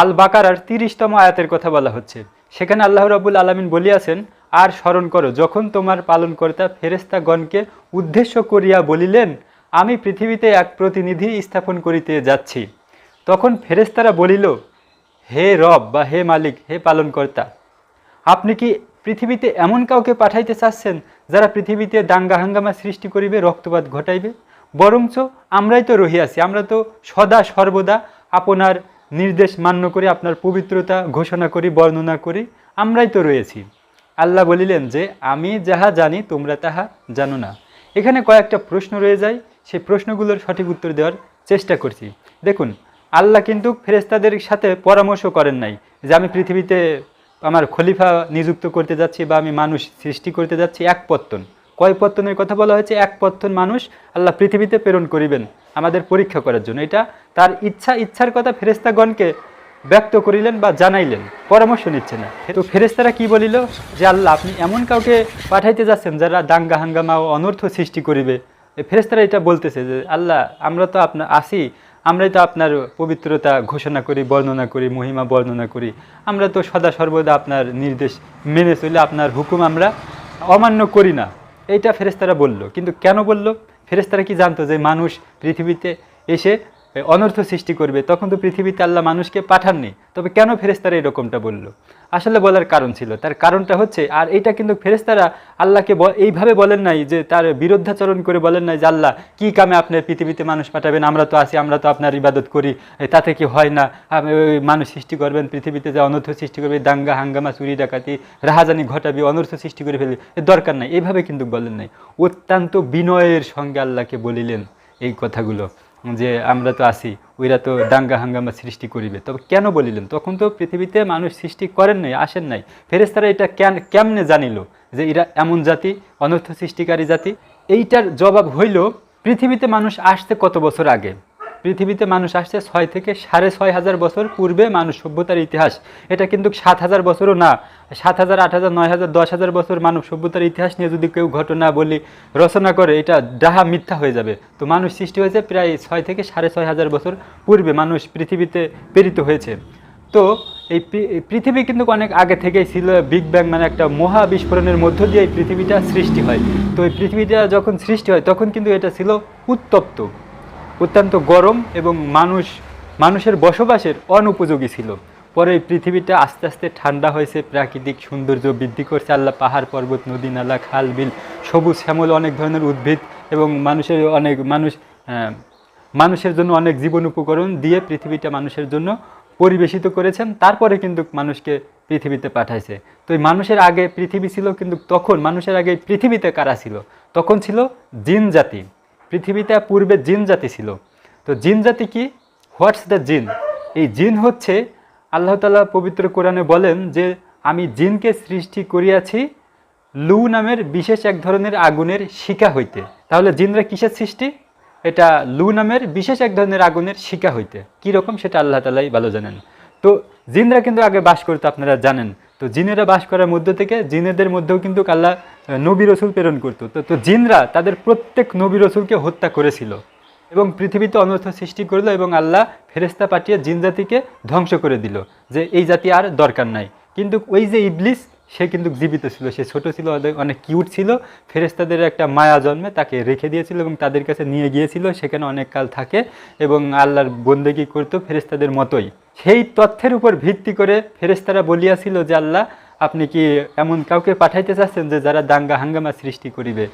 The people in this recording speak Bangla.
আল বাকারার তিরিশতম আয়াতের কথা বলা হচ্ছে। সেখানে আল্লাহ রাবুল আলমিন বলিয়াছেন, আর স্মরণ করো, যখন তোমার পালনকর্তা ফেরেস্তাগণকে উদ্দেশ্য করিয়া বলিলেন, আমি পৃথিবীতে এক প্রতিনিধি স্থাপন করিতে যাচ্ছি তখন ফেরেস্তারা বলিল, হে রব বা হে মালিক, হে পালনকর্তা, আপনি কি পৃথিবীতে এমন কাউকে পাঠাইতে চাচ্ছেন, যারা পৃথিবীতে দাঙ্গা হাঙ্গামা সৃষ্টি করিবে, রক্তপাত ঘটাইবে? বরঞ্চ আমরাই তো রহিয়াছি, আমরা তো সদা সর্বদা আপনার নির্দেশ মান্য করে, আপনার পবিত্রতা ঘোষণা করি, বর্ণনা করি, আমরাই তো রয়েছি। আল্লাহ বলিলেন যে, আমি যাহা জানি, তোমরা তাহা জানো না। এখানে কয়েকটা প্রশ্ন রয়ে যায়। সেই প্রশ্নগুলোর সঠিক উত্তর দেওয়ার চেষ্টা করছি। দেখুন, আল্লাহ কিন্তু ফেরেস্তাদের সাথে পরামর্শ করেন নাই যে, আমি পৃথিবীতে আমার খলিফা নিযুক্ত করতে যাচ্ছি বা আমি মানুষ সৃষ্টি করতে যাচ্ছি এক পত্তন। কয় পত্তনের কথা বলা হয়েছে? এক পত্তন মানুষ আল্লাহ পৃথিবীতে প্রেরণ করিবেন, আমাদের পরীক্ষা করার জন্য। এটা তার ইচ্ছা, ইচ্ছার কথা ফেরেস্তাগণকে ব্যক্ত করিলেন বা জানাইলেন, পরামর্শ নিচ্ছে না তো ফেরেস্তারা কি বলিল? যে আল্লাহ, আপনি এমন কাউকে পাঠাইতে যাচ্ছেন যারা দাঙ্গা, হাঙ্গামা ও অনর্থ সৃষ্টি করিবে। ফেরেস্তারা এটা বলতেছে যে, আল্লাহ, আমরা তো আপনার আসি, আমরাই তো আপনার পবিত্রতা ঘোষণা করি, বর্ণনা করি, মহিমা বর্ণনা করি। আমরা তো সদা সর্বদা আপনার নির্দেশ মেনে চলে, আপনার হুকুম আমরা অমান্য করি না। এইটা ফেরেস্তারা বলল। কিন্তু কেন বলল? ফেরেস্তারা কি জানতো যে মানুষ পৃথিবীতে এসে অনর্থ সৃষ্টি করবে, তখন তো পৃথিবীতে আল্লাহ মানুষকে পাঠাননি। তবে কেন ফেরেস্তারা এরকমটা বলল? আসলে বলার কারণ ছিল, তার কারণটা হচ্ছে, আর এটা কিন্তু ফেরেস্তারা আল্লাহকে এইভাবে বলেন নাই যে, তার বিরুদ্ধাচরণ করে বলেন নাই যে, আল্লাহ, কি কামে আপনার পৃথিবীতে মানুষ পাঠাবেন? আমরা তো আছি, আমরা তো আপনার ইবাদত করি তাতে কি হয় না? মানুষ সৃষ্টি করবেন, পৃথিবীতে যে অনর্থ সৃষ্টি করবে, দাঙ্গা, হাঙ্গামা, চুরি, ডাকাতি, রাহাজানি ঘটাবি, অনর্থ সৃষ্টি করে ফেলবি দরকার নাই। এইভাবে কিন্তু বলেন নাই। অত্যন্ত বিনয়ের সঙ্গে আল্লাহকে বলিলেন। এই কথাগুলো, যে আমরা তো আসি ওইরা তো দাঙ্গা হাঙ্গামা সৃষ্টি করিবে। তবে কেন বলিলেন? তখন তো পৃথিবীতে মানুষ সৃষ্টি করেন নাই, আসেন নাই। ফেরেস্তারা এটা কেন কেমনে জানিল যে এরা এমন জাতি, অনর্থ সৃষ্টিকারী জাতি? এইটার জবাব হইল, পৃথিবীতে মানুষ আসতে কত বছর আগে। পৃথিবীতে মানুষ আসছে ছয় থেকে সাড়ে ছয় হাজার বছর পূর্বে মানুষ সভ্যতার ইতিহাস। এটা কিন্তু সাত হাজার বছরও না। সাত হাজার, আট হাজার, নয় হাজার, দশ হাজার বছর মানব সভ্যতার ইতিহাস নিয়ে যদি কেউ ঘটনা বলি, রচনা করে, এটা ডাহা মিথ্যা হয়ে যাবে। তো মানুষ সৃষ্টি হয়েছে প্রায় ছয় থেকে সাড়ে ছয় হাজার বছর পূর্বে মানুষ পৃথিবীতে প্রেরিত হয়েছে। তো এই পৃথিবী কিন্তু অনেক আগে থেকেই ছিল বিগ ব্যাং মানে একটা মহা বিস্ফোরণের মধ্য দিয়ে এই পৃথিবীটা সৃষ্টি হয়। তো এই পৃথিবীটা যখন সৃষ্টি হয়, তখন কিন্তু এটা ছিল উত্তপ্ত। অত্যন্ত গরম এবং মানুষ, মানুষের বসবাসের অনুপযোগী ছিল। পরে পৃথিবীটা আস্তে আস্তে ঠান্ডা হয়েছে, প্রাকৃতিক সৌন্দর্য বৃদ্ধি করছে, আল্লাহ পাহাড়, পর্বত, নদী, নালা, খাল, বিল, সবুজ, শ্যামল অনেক ধরনের উদ্ভিদ এবং মানুষের অনেক, মানুষ মানুষের জন্য অনেক জীবন উপকরণ দিয়ে পৃথিবীটা মানুষের জন্য পরিবেশিত করেছেন। তারপরে কিন্তু মানুষকে পৃথিবীতে পাঠাইছে। তো এই মানুষের আগে পৃথিবী ছিল, কিন্তু তখন মানুষের আগে পৃথিবীতে কারা ছিল? তখন ছিল জিন জাতি। পৃথিবীতে পূর্বে জিন জাতি ছিল। তো জিন জাতি কি? হোয়াটস দ্য জিন এই জিন হচ্ছে আল্লাহ তালা পবিত্র কোরআনে বলেন যে, আমি জিনকে সৃষ্টি করিয়াছি লু নামের বিশেষ এক ধরনের আগুনের শিকা হইতে। তাহলে জিনরা কিসের সৃষ্টি? এটা লু নামের বিশেষ এক ধরনের আগুনের শিকা হইতে। কী রকম? সেটা আল্লাহ তালাই ভালো জানেন। তো জিনরা কিন্তু আগে বাস করতো, আপনারা জানেন। তো জিনেরা বাস করার মধ্য থেকে জিনেদের মধ্যেও কিন্তু আল্লাহ নবী রসুল প্রেরণ করতো। তো তো জিনরা তাদের প্রত্যেক নবী রসুলকে হত্যা করেছিল এবং পৃথিবীতে অনর্থ সৃষ্টি করল এবং আল্লাহ ফেরেস্তা পাঠিয়ে জিন জাতিকে ধ্বংস করে দিল যে এই জাতি আর দরকার নাই। কিন্তু ওই যে ইবলিস সে কিন্তু জীবিত ছিল, সে ছোট ছিল অনেক- কিউট ছিল। ফেরেস্তাদের একটা মায়া জন্মে তাকে রেখে দিয়েছিল এবং তাদের কাছে নিয়ে গিয়েছিল, সেখানে অনেক কাল থাকে এবং আল্লাহর বন্দেগি করতো ফেরেস্তাদের মতোই। সেই তথ্যের উপর ভিত্তি করে ফেরেস্তারা বলিয়াছিল যে, আল্লাহ, আপনি কি এমন কাউকে পাঠাইতে চাচ্ছেন যে, যারা দাঙ্গা হাঙ্গামা সৃষ্টি করিবে?